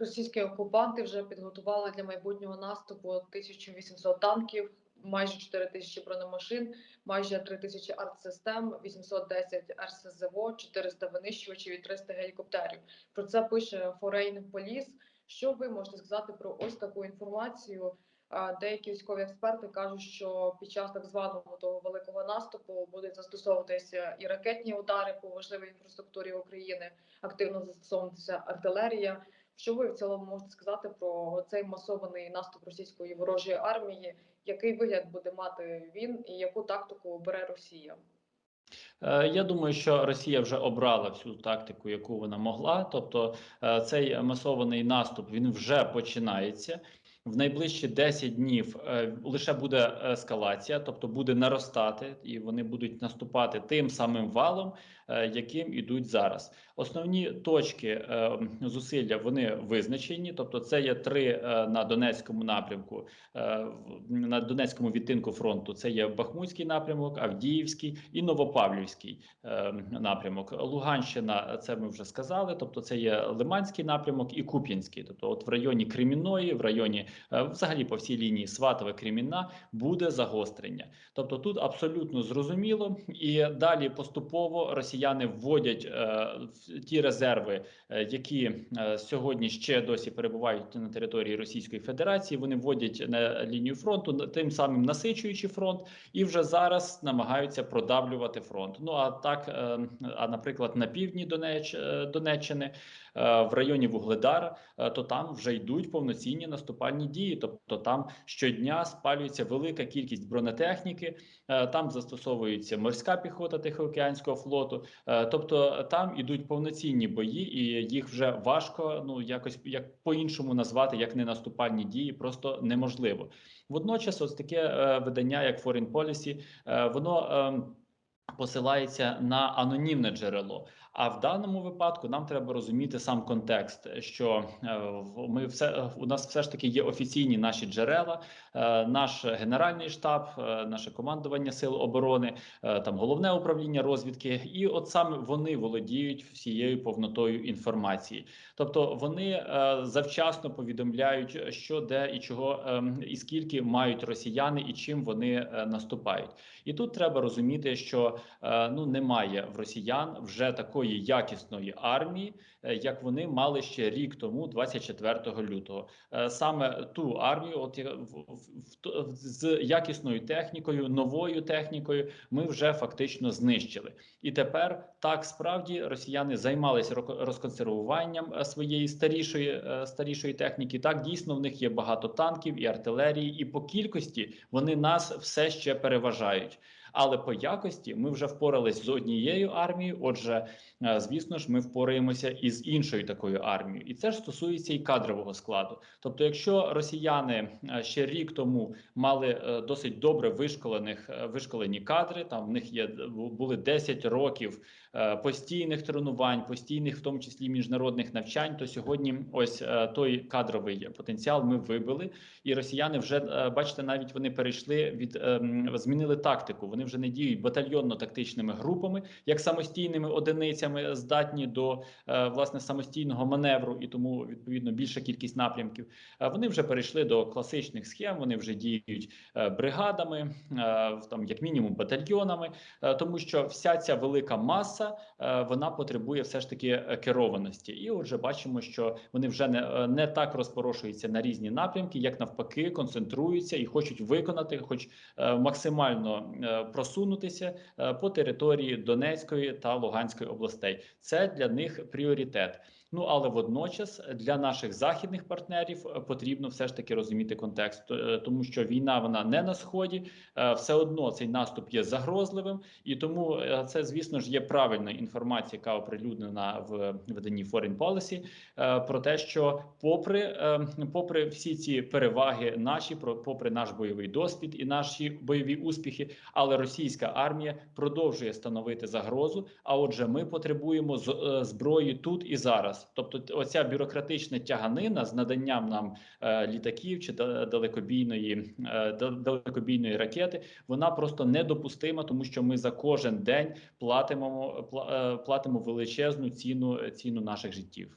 Російські окупанти вже підготували для майбутнього наступу 1800 танків, майже 4 тисячі бронемашин, майже 3 тисячі артсистем, 810 РСЗВО, 400 винищувачів і 300 гелікоптерів. Про це пише Foreign Police. Що ви можете сказати про ось таку інформацію? Деякі військові експерти кажуть, що під час так званого того великого наступу будуть застосовуватися і ракетні удари по важливій інфраструктурі України, активно застосовуватися артилерія. Що ви в цілому можете сказати про цей масований наступ російської ворожої армії? Який вигляд буде мати він, і яку тактику бере Росія? Е, Я думаю, що Росія вже обрала всю тактику, яку вона могла. Тобто, е, цей масований наступ він вже починається. В найближчі 10 днів е, лише буде ескалація, тобто буде наростати, і вони будуть наступати тим самим валом, яким ідуть зараз. Основні точки зусилля вони визначені. Тобто, це є три на Донецькому напрямку, на Донецькому відтинку фронту. Це є Бахмутський напрямок, Авдіївський і Новопавлівський е, напрямок. Луганщина, це ми вже сказали. Тобто, це є Лиманський напрямок і Куп'янський. Тобто, от в районі Кремінної, в районі е, взагалі по всій лінії Сватове Кремінна буде загострення. Тобто тут абсолютно зрозуміло, і далі поступово росіяни вводять е, ті резерви, е, які е, сьогодні ще досі перебувають на території Російської Федерації. Вони вводять на лінію фронту, тим самим насичуючи фронт, і вже зараз намагаються продавлювати фронт. Ну а так, е, а наприклад, на півдні Донеч, е, Донеччини, е, в районі Вугледара, то там вже йдуть повноцінні наступальні дії. Тобто там щодня спалюється велика кількість бронетехніки, там застосовується морська піхота Тихоокеанського флоту. Тобто там ідуть повноцінні бої, і їх вже важко ну якось як по-іншому назвати, як не наступальні дії, просто неможливо. Водночас, ось таке видання, як Foreign Policy, воно. Посилається на анонімне джерело. А в даному випадку нам треба розуміти сам контекст, що е, ми все у нас все ж таки є офіційні наші джерела, е, наш генеральний штаб, е, наше командування сил оборони, е, там головне управління розвідки, і от саме вони володіють всією повнотою інформації. Тобто вони е, завчасно повідомляють, що де і чого ем, і скільки мають росіяни, і чим вони е, наступають. І тут треба розуміти, що е, ну немає в росіян вже такої якісної армії, е, як вони мали ще рік тому, 24 лютого. Е, Саме ту армію, от з якісною технікою, новою технікою, ми вже фактично знищили. І тепер так справді росіяни займалися розконсервуванням е, своєї старішої старішої техніки. Так дійсно в них є багато танків і артилерії, і по кількості вони нас все ще переважають. Але по якості ми вже впорались з однією армією. Отже, е, звісно ж, ми впораємося із іншою такою армією, і це ж стосується і кадрового складу. Тобто, якщо росіяни е, ще рік тому мали е, досить добре вишколених вишколені кадри, там в них є були 10 років постійних тренувань, постійних, в тому числі міжнародних навчань, то сьогодні ось е, той кадровий потенціал ми вибили, і росіяни вже е, бачите, навіть вони перейшли від ем, змінили тактику. Вони вже не діють батальйонно-тактичними групами, як самостійними одиницями, здатні до е, власне самостійного маневру, і тому відповідно більша кількість напрямків. Е, Вони вже перейшли до класичних схем. Вони вже діють е, бригадами, е, там як мінімум батальйонами, е, тому що вся ця велика маса е, вона потребує все ж таки е, керованості. І отже, бачимо, що вони вже не, е, не так розпорошуються на різні напрямки, як навпаки, концентруються і хочуть виконати, хоч максимально просунутися по території Донецької та Луганської областей. Це для них пріоритет. Ну але водночас для наших західних партнерів потрібно все ж таки розуміти контекст, тому що війна вона не на сході, все одно цей наступ є загрозливим, і тому це, звісно ж, є правильна інформація, яка оприлюднена в виданні Foreign Policy, е, про те, що попри, е, попри всі ці переваги, наші попри наш бойовий досвід і наші бойові успіхи, але російська армія продовжує становити загрозу. А отже, ми потребуємо е, зброї тут і зараз. Тобто, оця бюрократична тяганина з наданням нам літаків чи да- далекобійної далекобійної ракети, вона просто недопустима, тому що ми за кожен день платимо пла- платимо величезну ціну ціну наших життів.